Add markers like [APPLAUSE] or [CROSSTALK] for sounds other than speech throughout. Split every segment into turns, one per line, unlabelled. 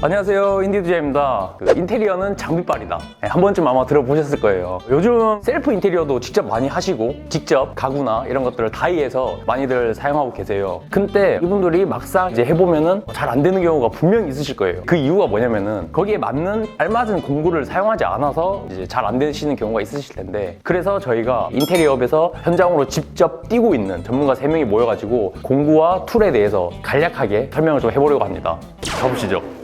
안녕하세요. 인디드자입니다. 그 인테리어는 장비빨이다. 네, 한 번쯤 아마 들어보셨을 거예요. 요즘 셀프 인테리어도 직접 많이 하시고 직접 가구나 이런 것들을 다이해서 많이들 사용하고 계세요. 근데 이분들이 막상 이제 해보면은 잘 안 되는 경우가 분명히 있으실 거예요. 그 이유가 뭐냐면은 거기에 맞는 알맞은 공구를 사용하지 않아서 이제 잘 안 되시는 경우가 있으실 텐데 그래서 저희가 인테리어업에서 현장으로 직접 뛰고 있는 전문가 3명이 모여가지고 공구와 툴에 대해서 간략하게 설명을 좀 해보려고 합니다. 가보시죠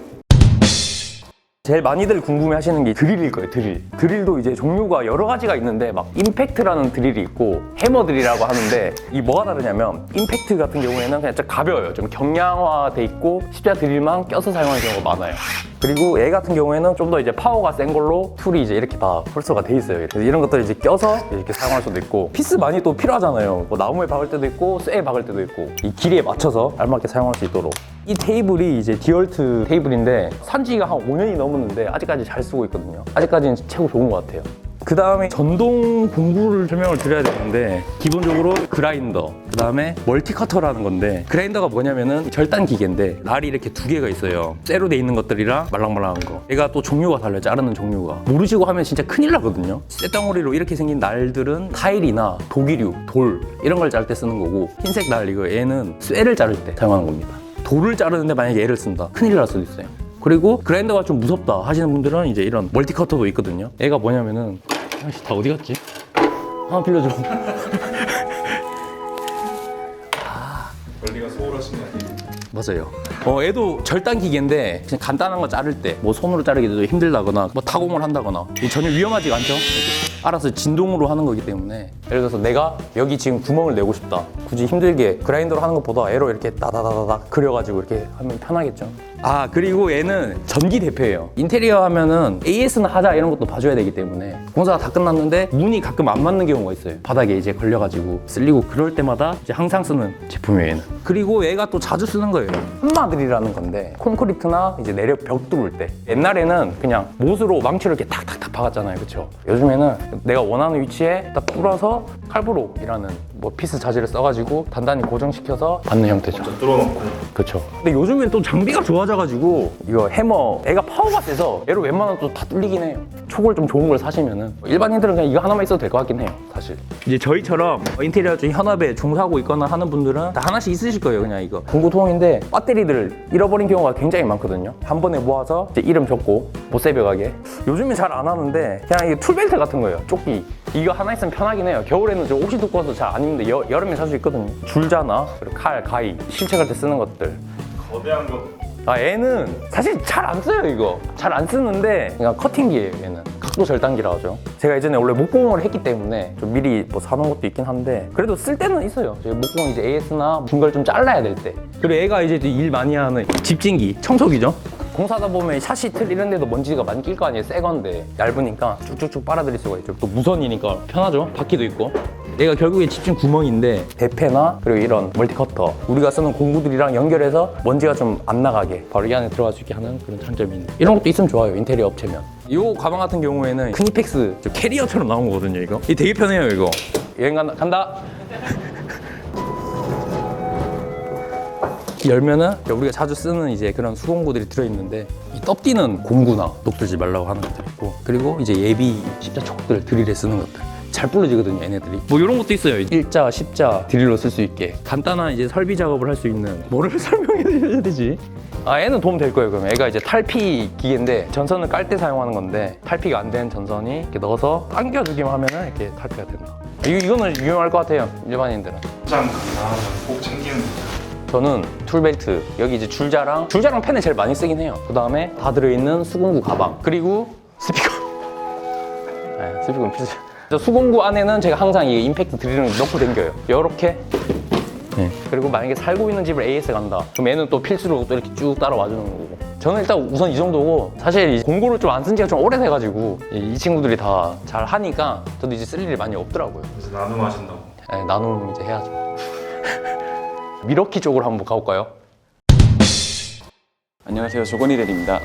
제일 많이들 궁금해 하시는 게 드릴일 거예요, 드릴. 드릴도 이제 종류가 여러 가지가 있는데 막 임팩트라는 드릴이 있고 해머 드릴이라고 하는데 이 뭐가 다르냐면 임팩트 같은 경우에는 그냥 좀 가벼워요. 좀 경량화돼 있고 십자 드릴만 껴서 사용하는 경우가 많아요. 그리고 얘 같은 경우에는 좀 더 이제 파워가 센 걸로 툴이 이제 이렇게 다 홀서가 돼 있어요. 그래서 이런 것들을 이제 껴서 이렇게 사용할 수도 있고 피스 많이 또 필요하잖아요. 뭐 나무에 박을 때도 있고 쇠에 박을 때도 있고 이 길이에 맞춰서 알맞게 사용할 수 있도록 이 테이블이 이제 디얼트 테이블인데 산지가 한 5년이 넘었는데 아직까지 잘 쓰고 있거든요. 아직까지는 최고 좋은 것 같아요. 그 다음에 전동 공구를 설명을 드려야 되는데 기본적으로 그라인더 그 다음에 멀티커터라는 건데 그라인더가 뭐냐면은 절단 기계인데 날이 이렇게 두 개가 있어요. 쇠로 돼 있는 것들이랑 말랑말랑한 거. 얘가 또 종류가 달라요. 자르는 종류가. 모르시고 하면 진짜 큰일 나거든요. 쇠덩어리로 이렇게 생긴 날들은 타일이나 도기류 돌 이런 걸 자를 때 쓰는 거고 흰색 날 이거 얘는 쇠를 자를 때 사용하는 겁니다. 돌을 자르는데 만약에 얘를 쓴다. 큰일 날 수도 있어요 그리고 그라인더가 좀 무섭다 하시는 분들은 이제 이런 멀티커터도 있거든요. 얘가 뭐냐면은 아씨 다 어디 갔지? 하나 빌려줘
멀리가 소홀하신 거 아니에요?
맞아요. 어 얘도 절단 기계인데 그냥 간단한 거 자를 때 뭐 손으로 자르기도 힘들다거나 뭐 타공을 한다거나. 전혀 위험하지가 않죠 알아서 진동으로 하는 거기 때문에. 예를 들어서 내가 여기 지금 구멍을 내고 싶다. 굳이 힘들게 그라인더로 하는 것보다 애로 이렇게 따다다다다 그려가지고 이렇게 하면 편하겠죠. 아 그리고 얘는 전기 대표예요. 인테리어 하면은 AS는 하자 이런 것도 봐줘야 되기 때문에. 공사가 다 끝났는데 문이 가끔 안 맞는 경우가 있어요. 바닥에 이제 걸려가지고 쓸리고 그럴 때마다 이제 항상 쓰는 제품이에요 얘는. 그리고 얘가 또 자주 쓰는 거예요. 한마들이라는 건데 콘크리트나 이제 내려 벽 뚫을 때. 옛날에는 그냥 못으로 망치를 이렇게 탁탁탁 박았잖아요. 그렇죠 요즘에는 내가 원하는 위치에 딱 뚫어서 칼브록이라는 뭐 피스 자재를 써가지고 단단히 고정시켜서 받는 형태죠
좀 뚫어놓고
그렇죠. 근데 요즘엔 또 장비가 좋아져가지고 이거 해머 애가 파워가 세서 얘로 웬만하면 또 다 뚫리긴 해요. 초골 좀 좋은 걸 사시면은 일반인들은 그냥 이거 하나만 있어도 될 것 같긴 해요. 사실. 이제 저희처럼 인테리어 중 현업에 종사하고 있거나 하는 분들은 다 하나씩 있으실 거예요. 그냥 이거 공구통인데 배터리들 잃어버린 경우가 굉장히 많거든요. 한 번에 모아서 이제 이름 적고 못 새벽하게. 요즘엔 잘 안 하는데 그냥 이게 툴벨트 같은 거예요. 조끼. 이거 하나 있으면 편하긴 해요. 겨울에는 좀 옷이 두꺼워서 잘 안 입는데 여, 여름에 살 수 있거든요. 줄자나 그리고 칼, 가위, 실책할 때 쓰는 것들.
거대한 거.
아 얘는 사실 잘 안 써요 이거. 잘 안 쓰는데 그냥 커팅기예요 얘는. 각도 절단기라 하죠. 제가 예전에 원래 목공을 했기 때문에 좀 미리 뭐 사놓은 것도 있긴 한데 그래도 쓸 때는 있어요. 제가 목공 이제 AS나 중걸 좀 잘라야 될 때. 그리고 얘가 이제 일 많이 하는 집진기 청소기죠 공사하다 보면 샤시 틀 이런 데도 먼지가 많이 낄 거 아니에요 새 건데. 얇으니까 쭉쭉쭉 빨아들일 수가 있죠. 또 무선이니까 편하죠. 바퀴도 있고. 얘가 결국에 집중 구멍인데 대패나 그리고 이런 멀티커터. 우리가 쓰는 공구들이랑 연결해서 먼지가 좀 안 나가게. 바로 이 안에 들어갈 수 있게 하는 그런 장점이 있는. 이런 것도 있으면 좋아요 인테리어 업체면. 이 가방 같은 경우에는 크니펙스 저 캐리어처럼 나온 거거든요 이거? 이 되게 편해요 이거. 여행 간다, 간다. 열면은 우리가 자주 쓰는 이제 그런 수공구들이 들어있는데 이 떡띠는 공구나 녹들지 말라고 하는 것들 있고 그리고 이제 예비 십자촉들 드릴에 쓰는 것들. 잘 부러지거든요 얘네들이. 뭐 이런 것도 있어요. 일자 십자 드릴로 쓸 수 있게. 간단한 이제 설비 작업을 할 수 있는. 뭐를 [LAUGHS] 설명해 드려야 되지? 아 얘는 도움 될 거예요 그럼 얘가 이제 탈피 기계인데 전선을 깔 때 사용하는 건데 탈피가 안 된 전선이 이렇게 넣어서 당겨주기만 하면은 이렇게 탈피가 된다. 이, 이거는 유용할 것 같아요 일반인들은.
포장 아꼭 챙기는 거
저는 툴벨트 여기 이제 줄자랑 줄자랑 펜을 제일 많이 쓰긴 해요. 그 다음에 다 들어있는 수공구 가방 그리고 스피커. [LAUGHS] 네, 스피커는 필수 저 수공구 안에는 제가 항상 이 임팩트 드릴을 넣고 댕겨요. 이렇게. 네. 그리고 만약에 살고 있는 집을 AS 간다. 그럼 얘는 또 필수로 또 이렇게 쭉 따라와 주는 거고. 저는 일단 우선 이 정도고 사실 이 공구를 좀 안 쓴 지가 좀 오래돼가지고 이, 이 친구들이 다 잘 하니까 저도 이제 쓸 일이 많이 없더라고요.
그래서 나눔 하신다고?
네, 나눔 이제 해야죠. 미러키 쪽으로 한번 가볼까요?
안녕하세요 조건이델입니다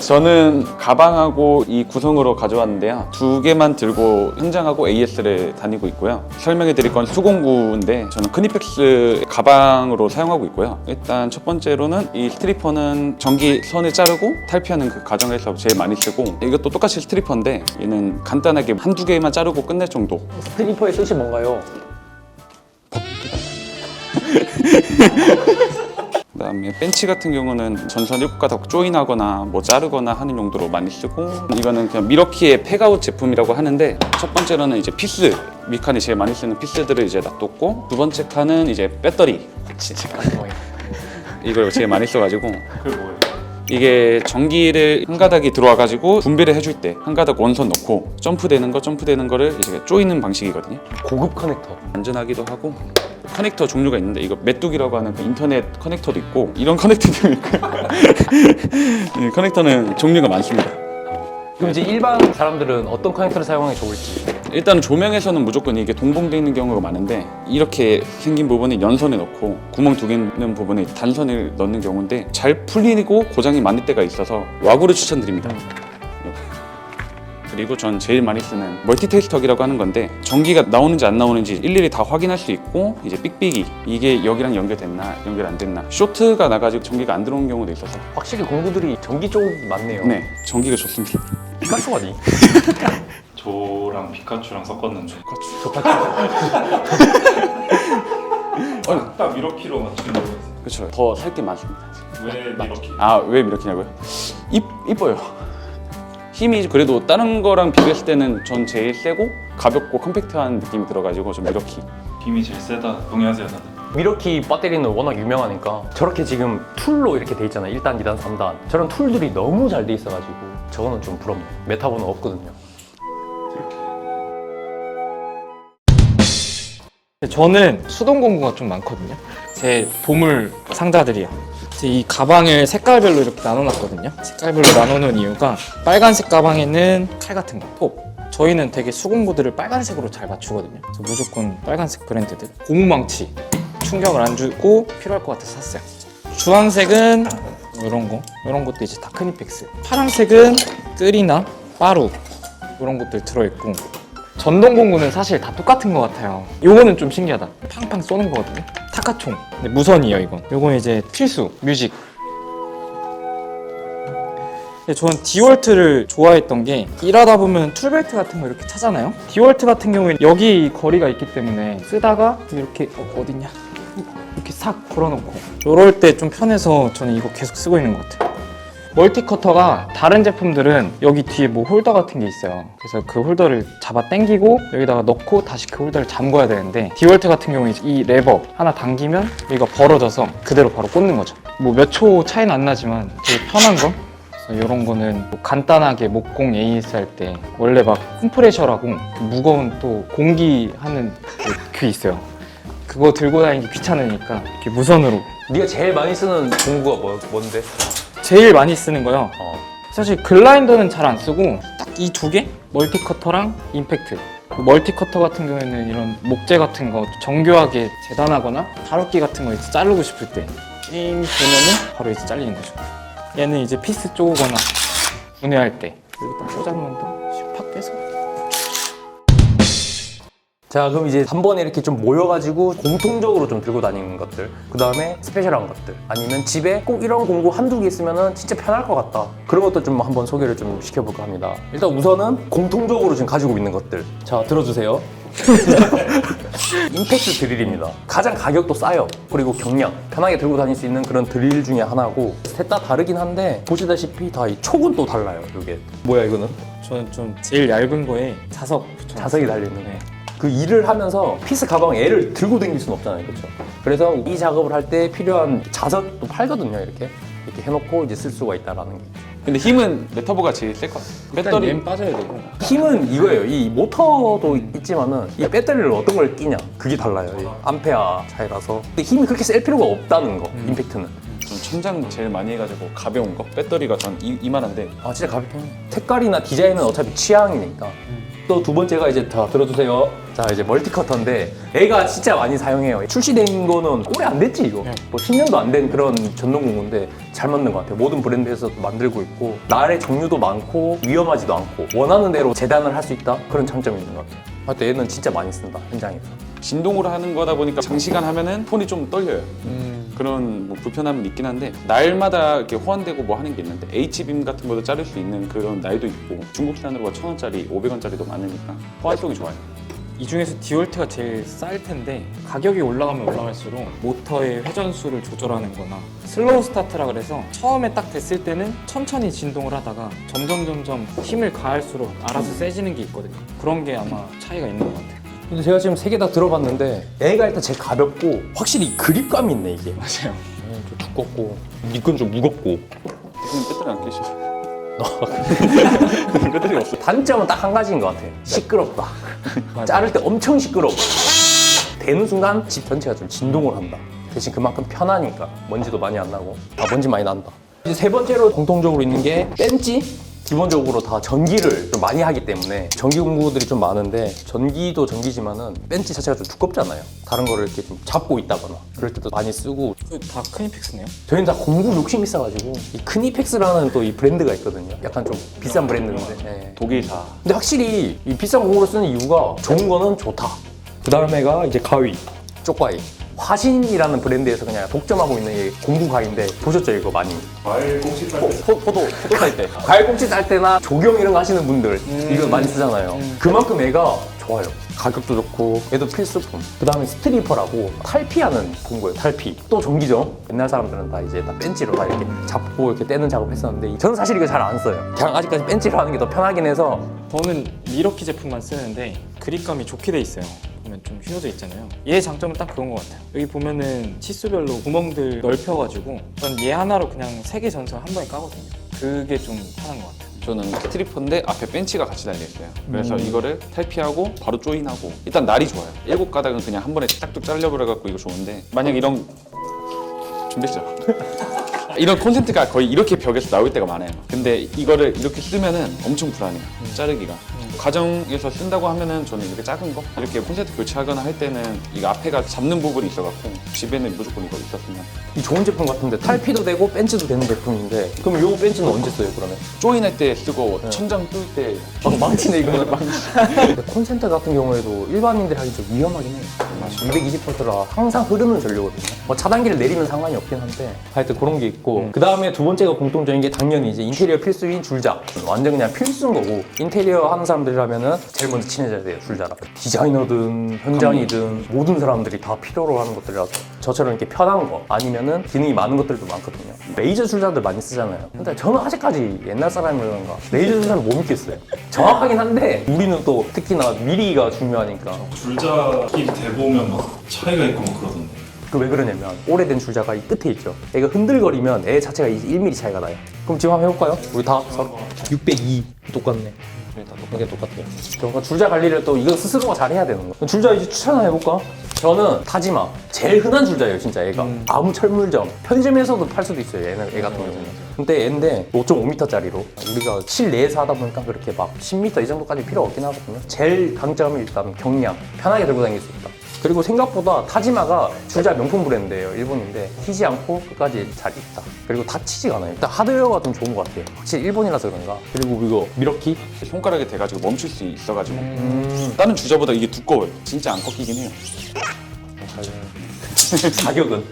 저는 가방하고 이 구성으로 가져왔는데요. 두 개만 들고 현장하고 AS를 다니고 있고요. 설명해 드릴 건 수공구인데 저는 크니펙스 가방으로 사용하고 있고요. 일단 첫 번째로는 이 스트리퍼는 전기 선을 자르고 탈피하는 그 과정에서 제일 많이 쓰고 이것도 똑같이 스트리퍼인데 얘는 간단하게 한두 개만 자르고 끝낼 정도.
스트리퍼의 뜻이 뭔가요? [LAUGHS]
그다음에 벤치 같은 경우는 전선 7가닥 조인하거나 뭐 자르거나 하는 용도로 많이 쓰고 이거는 그냥 미러키의 팩아웃 제품이라고 하는데 첫 번째로는 이제 피스 미칸이 제일 많이 쓰는 피스들을 이제 놔뒀고 두 번째 칸은 이제 배터리
진짜 깜짝이야.
이걸 제일 많이 써가지고
그게 뭐예요?
이게 전기를 한 가닥이 들어와 가지고 분배를 해줄 때 한 가닥 원선 넣고 점프되는 거 점프되는 거를 이제 조이는 방식이거든요
고급 커넥터.
안전하기도 하고 커넥터 종류가 있는데 이거 메뚜기라고 하는 그 인터넷 커넥터도 있고 이런 커넥터도 있고 이 커넥터는 종류가 많습니다.
그럼 이제 일반 사람들은 어떤 커넥터를 사용하는 게 좋을지.
일단은 조명에서는 무조건 이게 동봉되어 있는 경우가 많은데 이렇게 생긴 부분에 연선을 넣고 구멍 두 개 있는 부분에 단선을 넣는 경우인데 잘 풀리고 고장이 많을 때가 있어서 와구를 추천드립니다. 그리고 전 제일 많이 쓰는 멀티테스터기라고 하는 건데 전기가 나오는지 안 나오는지 일일이 다 확인할 수 있고 이제 삑삑이 이게 여기랑 연결됐나 연결 안 됐나 쇼트가 나가지고 전기가 안 들어오는 경우도 있어서
확실히 공구들이 전기 쪽이 많네요.
네 전기가 좋습니다.
피카소 아니?
조랑 피카츄랑 섞었는데
어, [LAUGHS]
딱 미러키로 맞추는 거 있어요.
그렇죠 더 살게 많습니다.
왜 미러키?
아왜 이렇게냐고요? 이, 이뻐요. 힘이 그래도 다른 거랑 비교했을 때는 전 제일 세고 가볍고 컴팩트한 느낌이 들어가지고 좀 이렇게
힘이 제일 세다. 동의하세요 다들?
미러키 배터리는 워낙 유명하니까 저렇게 지금 툴로 이렇게 돼 있잖아요. 1단, 2단, 3단. 저런 툴들이 너무 잘 돼 있어가지고 저거는 좀 부럽네요. 메타보는 없거든요.
저는 수동 공구가 좀 많거든요. 제 보물 상자들이요. 이 가방을 색깔별로 이렇게 나눠놨거든요. 색깔별로 나눠놓은 이유가 빨간색 가방에는 칼 같은 거, 톱. 저희는 되게 수공구들을 빨간색으로 잘 맞추거든요. 그래서 무조건 빨간색 브랜드들. 고무망치. 충격을 안 주고 필요할 것 같아서 샀어요. 주황색은 뭐 이런 거, 이런 것도 이제 다 크니펙스. 파란색은 뜰이나 빠루 이런 것들 들어있고 전동 공구는 사실 다 똑같은 것 같아요. 요거는 좀 신기하다. 팡팡 쏘는 거거든요. 타카총. 근데 무선이에요, 이건. 요건 이제 필수, 뮤직. 저는 디월트를 좋아했던 게 일하다 보면 툴벨트 같은 거 이렇게 차잖아요. 디월트 같은 경우에는 여기 거리가 있기 때문에 쓰다가 이렇게 어, 어딨냐 싹 걸어놓고 이럴 때 좀 편해서 저는 이거 계속 쓰고 있는 것 같아요. 멀티커터가 다른 제품들은 여기 뒤에 뭐 홀더 같은 게 있어요. 그래서 그 홀더를 잡아 당기고 여기다가 넣고 다시 그 홀더를 잠궈야 되는데 디월트 같은 경우에 이 레버 하나 당기면 여기가 벌어져서 그대로 바로 꽂는 거죠. 뭐 몇 초 차이는 안 나지만 되게 편한 거. 그래서 이런 거는 뭐 간단하게 목공 AS 할 때 원래 막 컴프레셔라고 그 무거운 또 공기 하는 그 귀 있어요. 그거 들고 다니기 귀찮으니까 이렇게 무선으로
네가 제일 많이 쓰는 공구가 뭐, 뭔데?
제일 많이 쓰는 거요.
어.
사실 글라인더는 잘 안 쓰고 딱 이 두 개? 멀티커터랑 임팩트 그 멀티커터 같은 경우에는 이런 목재 같은 거 정교하게 재단하거나 가루기 같은 거 이제 자르고 싶을 때찡 보면은 바로 이제 잘리는 거죠 얘는 이제 피스 쪼거나 분해할 때 여기 딱 꽂아놓으면 팍
자 그럼 이제 한 번에 이렇게 좀 모여가지고 공통적으로 좀 들고 다니는 것들 그 다음에 스페셜한 것들 아니면 집에 꼭 이런 공구 한두 개 있으면 진짜 편할 것 같다. 그런 것도 좀 한번 소개를 좀 시켜볼까 합니다. 일단 우선은 공통적으로 지금 가지고 있는 것들. 자 들어주세요. [LAUGHS] 임팩트 드릴입니다. 가장 가격도 싸요. 그리고 경량. 편하게 들고 다닐 수 있는 그런 드릴 중에 하나고 셋 다 다르긴 한데 보시다시피 다 이 촉은 또 달라요 이게. 뭐야 이거는?
저는 좀 제일 얇은 거에 자석 붙여
자석이 달려 있는. 거. 그 일을 하면서 피스 가방 애를 들고 다닐 수는 없잖아요, 그렇죠? 그래서 이 작업을 할 때 필요한 자석도 팔거든요, 이렇게 이렇게 해놓고 이제 쓸 수가 있다라는 게.
근데 힘은 메타보가 제일 셀 것 같아요.
배터리
배터리
램 빠져야 되고
힘은 이거예요. 이 모터도 있지만은 이 배터리를 어떤 걸 끼냐 그게 달라요. 이 암페어 차이라서. 근데 힘이 그렇게 셀 필요가 없다는 거, 임팩트는.
좀 천장 제일 많이 해가지고 가벼운 거 배터리가 전 이, 이만한데
아 진짜 가볍게 색깔이나 디자인은 어차피 취향이니까 또 두 번째가 이제 다 들어주세요. 자 이제 멀티커터인데 얘가 진짜 많이 사용해요. 출시된 거는 오래 안 됐지 이거.
네.
뭐 10년도 안 된 그런 전동 공구인데 잘 맞는 것 같아요. 모든 브랜드에서 만들고 있고 날의 종류도 많고 위험하지도 않고 원하는 대로 재단을 할 수 있다? 그런 장점이 있는 것 같아요. 하여튼 얘는 진짜 많이 쓴다 현장에서.
진동으로 하는 거다 보니까 장시간 하면은 폰이 좀 떨려요. 그런 뭐 불편함은 있긴 한데 날마다 이렇게 호환되고 뭐 하는 게 있는데 H빔 같은 것도 자를 수 있는 그런 날도 있고 중국산으로 천 원짜리, 500원짜리도 많으니까 호환성이 좋아요.
이 중에서 디올트가 제일 쌀 텐데 가격이 올라가면 올라갈수록 모터의 회전수를 조절하는 거나 슬로우 스타트라 그래서 처음에 딱 됐을 때는 천천히 진동을 하다가 점점 점점 힘을 가할수록 알아서 세지는 게 있거든요 그런 게 아마 차이가 있는 것 같아요
근데 제가 지금 세 개 다 들어봤는데 얘가 일단 제일 가볍고 확실히 그립감이 있네 이게
맞아요
좀 두껍고 이건 좀 무겁고
지금 배터리 안 끼셔. [LAUGHS] 배터리 없어.
단점은 딱 한 가지인 것 같아. 시끄럽다. 자를 때 엄청 시끄러워. 되는 순간 집 전체가 좀 진동을 한다. 대신 그만큼 편하니까 먼지도 많이 안 나고. 아 먼지 많이 난다. 이제 세 번째로 공통적으로 있는 게 벤치. 기본적으로 다 전기를 좀 많이 하기 때문에 전기 공구들이 좀 많은데 전기도 전기지만은 벤치 자체가 좀 두껍잖아요. 다른 거를 이렇게 좀 잡고 있다거나 그럴 때도 많이 쓰고
그다 크니픽스네요
저희는 다 공구 욕심 있어가지고 이 크니펙스라는 또 이 브랜드가 있거든요. 약간 좀 비싼 브랜드인데. 예.
독일사.
근데 확실히 이 비싼 공구를 쓰는 이유가 좋은 거는 좋다. 그 다음에가 이제 가위, 쪽가위. 화신이라는 브랜드에서 그냥 독점하고 있는 이 공구 가위인데 보셨죠 이거 많이?
과일 꼭지
포,
빨대
포, 포도, 포도 살 때. 과일 꼭지 쌀 때나 조경 이런 거 하시는 분들 이거 많이 쓰잖아요. 그만큼 얘가 좋아요. 가격도 좋고 얘도 필수품. 그 다음에 스트리퍼라고 탈피하는 공구예요. 탈피. 또 전기죠. 옛날 사람들은 다 이제 다 벤치로 다 이렇게 잡고 이렇게 떼는 작업했었는데 저는 사실 이거 잘 안 써요. 그냥 아직까지 벤치로 하는 게 더 편하긴 해서
저는 미러키 제품만 쓰는데 그립감이 좋게 돼 있어요. 보면 좀 휘어져 있잖아요. 얘 장점은 딱 그런 것 같아요. 여기 보면은 치수별로 구멍들 넓혀가지고 전 얘 하나로 그냥 세 개 전선 한 번에 까거든요. 그게 좀 편한 것 같아요.
저는 스트리퍼인데 앞에 벤치가 같이 달려 있어요. 그래서
음.
이거를 탈피하고 바로 조인하고 일단 날이 좋아요. 일곱 가닥은 그냥 한 번에 딱딱 잘려버려갖고 이거 좋은데 만약 이런 준비했죠. [LAUGHS] 이런 콘센트가 거의 이렇게 벽에서 나올 때가 많아요. 근데 이거를 이렇게 쓰면은 엄청 불안해요. 자르기가. 가정에서 쓴다고 하면은 저는 이렇게 작은 거? 이렇게 콘센트 교체하거나 할 때는 이거 앞에가 잡는 부분이 있어갖고 집에는 무조건 이거 있었으면.
이 좋은 제품 같은데 탈피도 되고 벤치도 되는 제품인데 그럼 요 벤치는 언제 써요 그러면?
조인할 때 쓰고 천장 뚫 때.
아, 망치네 이거는 [LAUGHS] 근데 콘센트 같은 경우에도 일반인들이 하기 좀 위험하긴 해요. 220V라 항상 흐르는 전류거든요. 뭐 차단기를 내리면 상관이 없긴 한데 하여튼 그런 게 있고 그 다음에 두 번째가 공통적인 게 당연히 이제 인테리어 필수인 줄자. 완전 그냥 필수인 거고 인테리어 하는 사람들이라면은 제일 먼저 친해져야 돼요 줄자랑 디자이너든 현장이든 모든 사람들이 다 필요로 하는 것들이라서 저처럼 이렇게 편한 거 아니면은 기능이 많은 것들도 많거든요. 레이저 줄자들 많이 쓰잖아요. 근데 저는 아직까지 옛날 사람이라던가 레이저 줄자를 못 믿겠어요. 정확하긴 한데 우리는 또 특히나 미리가 중요하니까.
줄자끼리 대보면 막 차이가 있고 막 그러던데
그 왜 그러냐면 오래된 줄자가 이 끝에 있죠. 얘가 흔들거리면 애 자체가 이제 1mm 차이가 나요. 그럼 지금 한번 해볼까요? 우리 다 서로 602 똑같네. 이게 똑같아요. 그러니까 줄자 관리를 또 이거 스스로가 잘 해야 되는 거. 줄자 이제 추천 한번 해볼까? 저는 타지마 제일 흔한 줄자예요 진짜 얘가 아무 철물점 편의점에서도 팔 수도 있어요 얘는 얘 같은 경우는 근데 얘인데 5.5m짜리로 우리가 실내에서 하다 보니까 그렇게 막 10m 이 정도까지 필요 없긴 하거든요 제일 강점이 일단 경량 편하게 들고 다닐 수 있다 그리고 생각보다 타지마가 줄자 명품 브랜드예요 일본인데. 튀지 않고 끝까지 잘 있다. 그리고 다치지가 않아요. 일단 하드웨어가 좀 좋은 것 같아요. 확실히 일본이라서 그런가? 그리고 이거 미러키?
손가락에 대가지고 멈출 수 있어가지고.
음.
다른 주자보다 이게 두꺼워요. 진짜 안 꺾이긴 해요. [LAUGHS]
가격은?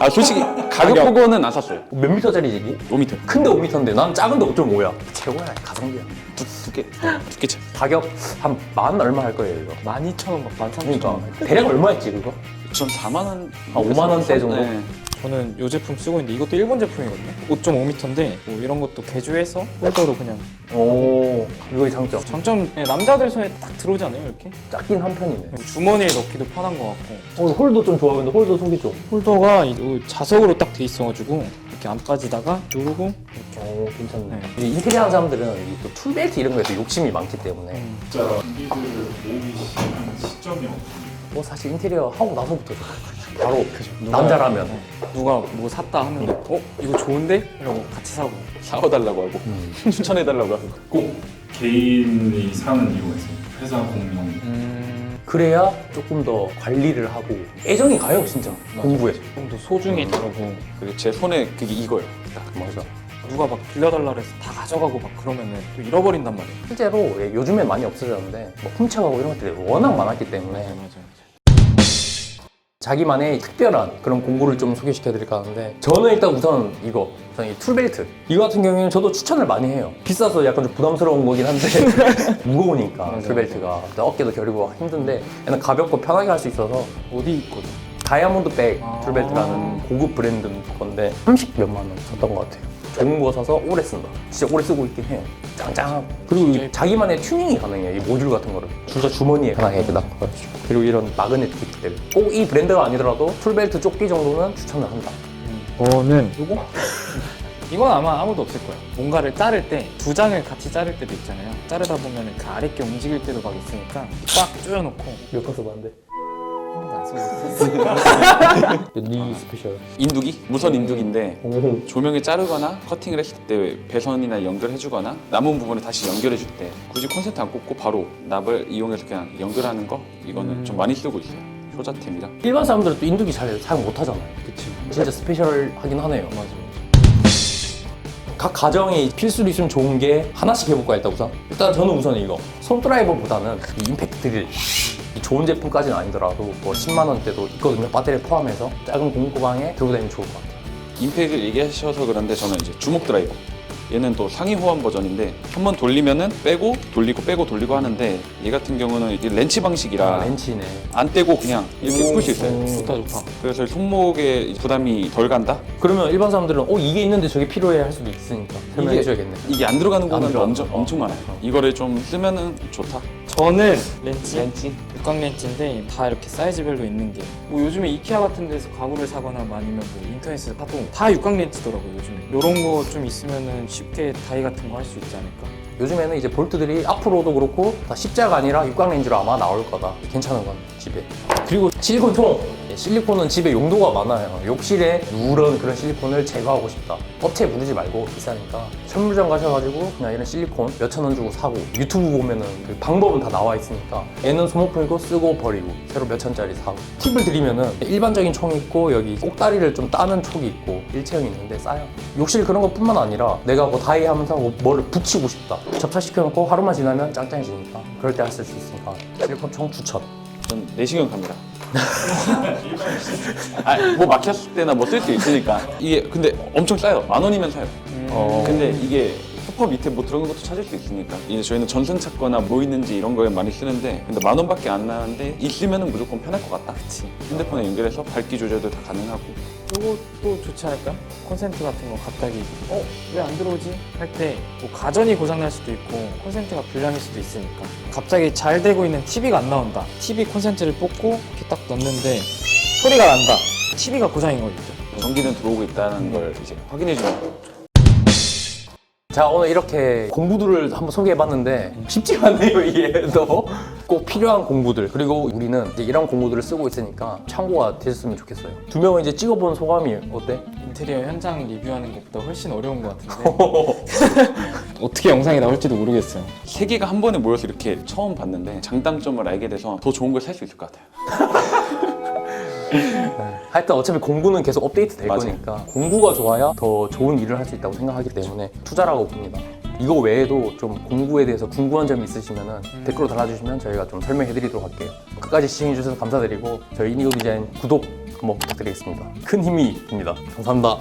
아 솔직히 가격 보고는 안 샀어요.
몇 미터짜리지 이게?
5m.
큰데 5m인데 난 작은데 5.5야 최고야 가성비야
두, 두께 두께 차.
가격 한 만 얼마 할 거예요 이거
12,000원, 막 13,000원.
그러니까 대략 얼마였지 그거?
전 4만 원.
아, 5만 원대 정도?
네.
저는 이 제품 쓰고 있는데 이것도 일본 제품이거든요. 5.5m인데 뭐 이런 것도 개조해서 홀더로 그냥
오 이거의 장점.
장점 그냥 남자들 손에 딱 들어오지 않아요 이렇게?
작긴 한 편이네.
주머니에 넣기도 편한 것 같고.
어, 홀도 좀 좋아 근데 홀도 속이 좀.
홀더가 이 자석으로 딱 돼 있어가지고 이렇게 안 빠지다가 누르고
오 괜찮네.
네.
이 인테리어 하는 사람들은 이또 툴벨트 이런 거에도 욕심이 많기 때문에.
진짜 장비들 모으기 시작하는 시점이 없고
뭐 사실 인테리어 하고 나서부터 좋아요. 바로 남자라면
누가 뭐 샀다 하면 어 이거 좋은데? 이러고 같이 사고.
사와달라고 하고 추천해달라고 하고
꼭 개인이 사는 이유가 있습니다. 회사 공용.
음,
그래야 조금 더 관리를 하고 애정이 가요 진짜 공부에.
좀 더 소중히 다루고
그리고 제 손에 그게 이거예요 딱
맞아.
누가 막 빌려달라 그래서 다 가져가고 막 그러면은 또 잃어버린단 말이에요.
실제로 예, 요즘엔 많이 없어졌는데 뭐 훔쳐가고 이런 것들이 워낙 많았기 때문에
맞아요.
자기만의 특별한 그런 공구를 좀 소개시켜 드릴까 하는데 저는 일단 우선 이거 우선 이 툴벨트 이거 같은 경우에는 저도 추천을 많이 해요 비싸서 약간 좀 부담스러운 거긴 한데 [LAUGHS] 무거우니까
맞아요.
툴벨트가 어깨도 겨리고 힘든데 얘는 가볍고 편하게 할 수 있어서
어디 있거든?
다이아몬드 백
아.
툴벨트라는 고급 브랜드 건데 30 몇만 원 샀던 것 같아요 좋은 거 사서 오래 쓴다 진짜 오래 쓰고 있긴 해요 짱짱하고 그리고 이 자기만의 튜닝이 가능해요 이 모듈 같은 거를 진짜 주머니에 편하게 이렇게 놔가지고 그리고 이런 마그넷 기프들 꼭이 브랜드가 아니더라도 툴벨트 조끼 정도는 추천을 한다
저는 요거? [LAUGHS] 이건 아마 아무도 없을 거예요. 뭔가를 자를 때 두 장을 같이 자를 때도 있잖아요. 자르다 보면 그 아랫게 움직일 때도 막 있으니까 꽉 조여놓고
몇번 써봤는데? 니 스페셜.
인두기? 무선 인두기인데
오.
조명에 자르거나 커팅을 했을 때 배선이나 연결해주거나 남은 부분을 다시 연결해줄 때 굳이 콘센트 안 꽂고 바로 납을 이용해서 그냥 연결하는 거? 이거는 좀 많이 쓰고 있어요. 효자템이라.
일반 사람들은 또 인두기 잘 사용 못 하잖아요. 그치. 진짜 스페셜하긴 하네요. 맞아 각 가정이 필수로 있으면 좋은 게 하나씩 해볼까 일단 우선? 일단 저는 우선 이거. 손 드라이버보다는 이 임팩트 드릴 이 좋은 제품까지는 아니더라도 뭐 10만 원대도 있거든요 배터리 포함해서. 작은 공구방에 들고 다니면 좋을 것 같아요.
임팩을 얘기하셔서 그런데 저는 이제 주먹 드라이버. 얘는 또 상위 호환 버전인데 한 번 돌리면은 빼고 돌리고 빼고 돌리고 하는데 얘 같은 경우는 이게 렌치 방식이라
아, 렌치네.
안 떼고 그냥 이렇게 풀 수 있어요.
좋다 좋다.
그래서 손목에 부담이 덜 간다?
그러면 일반 사람들은 어 이게 있는데 저게 필요해 할 수도 있으니까 설명해 줘야겠네
이게 안 들어가는
안
거는
들어가는
엄청,
거.
엄청 많아요. 이거를 좀 쓰면은 좋다
저는 렌치,
렌치
육각 렌치인데 다 이렇게 사이즈별로 있는 게 뭐 요즘에 이케아 같은 데서 가구를 사거나 뭐 아니면 뭐 인터넷에서 파도 다 육각 렌치더라고요 요즘에. 요런 거 좀 있으면은 쉽게 다이 같은 거 할 수 있지 않을까?
요즘에는 이제 볼트들이 앞으로도 그렇고 다 십자가 아니라 육각 렌즈로 아마 나올 거다. 괜찮은 건 집에. 그리고 실리콘 통. 예, 실리콘은 집에 용도가 많아요. 욕실에 누런 그런 실리콘을 제거하고 싶다. 업체 부르지 말고 비싸니까 천물점 가셔가지고 그냥 이런 실리콘 몇천 원 주고 사고 유튜브 보면은 그 방법은 다 나와 있으니까 얘는 소모 풀고 쓰고 버리고 새로 몇 천짜리 사고 팁을 드리면은 일반적인 총이 있고 여기 꼭다리를 좀 따는 촉이 있고 일체형이 있는데 싸요. 욕실 그런 것뿐만 아니라 내가 뭐 다이 하면서 뭐 뭐를 붙이고 싶다. 접착시켜놓고 하루만 지나면 짱짱해지니까 그럴 때 할 수 있으니까 실리콘 총 추천.
전 내시경 갑니다 아, 뭐 막혔을 때나 뭐 쓸 수 있으니까. 이게 근데 엄청 싸요. 만 원이면 사요.
어.
근데 이게 소파 밑에 뭐 들어간 것도 찾을 수 있으니까. 이제 저희는 전선 찾거나 뭐 있는지 이런 거에 많이 쓰는데 근데 만 원밖에 안 나는데 있으면은 무조건 편할 것 같다. 그치. 핸드폰에 연결해서 밝기 조절도 다 가능하고
요것도 좋지 않을까요? 콘센트 같은 거 갑자기 어? 왜 안 들어오지? 할 때 뭐 가전이 고장날 수도 있고 콘센트가 불량일 수도 있으니까 갑자기 잘 되고 있는 TV가 안 나온다 TV 콘센트를 뽑고 이렇게 딱 넣는데 소리가 난다 TV가 고장인 거겠죠
전기는 들어오고 있다는 걸 이제 확인해 주는
자 오늘 이렇게 공부들을 한번 소개해봤는데 쉽지가 않네요 [LAUGHS] 이해도. 꼭 필요한 공부들 그리고 우리는 이제 이런 공부들을 쓰고 있으니까 참고가 되셨으면 좋겠어요. 두 명은 이제 찍어본 소감이 어때?
인테리어 현장 리뷰하는 것보다 훨씬 어려운 것 같은데. [LAUGHS] 어떻게 영상이 나올지도 모르겠어요.
세 개가 한 번에 모여서 이렇게 처음 봤는데 장단점을 알게 돼서 더 좋은 걸 살 수 있을 것 같아요 [LAUGHS]
하여튼 어차피 공부는 계속 업데이트 될
맞아요.
거니까 공부가 좋아야 더 좋은 일을 할 수 있다고 생각하기 때문에 투자라고 봅니다. 이거 외에도 좀 공부에 대해서 궁금한 점이 있으시면 댓글로 달아주시면 저희가 좀 설명해 드리도록 할게요. 끝까지 시청해 주셔서 감사드리고 저희 이니고 디자인 구독 한번 부탁드리겠습니다. 큰 힘이 됩니다. 감사합니다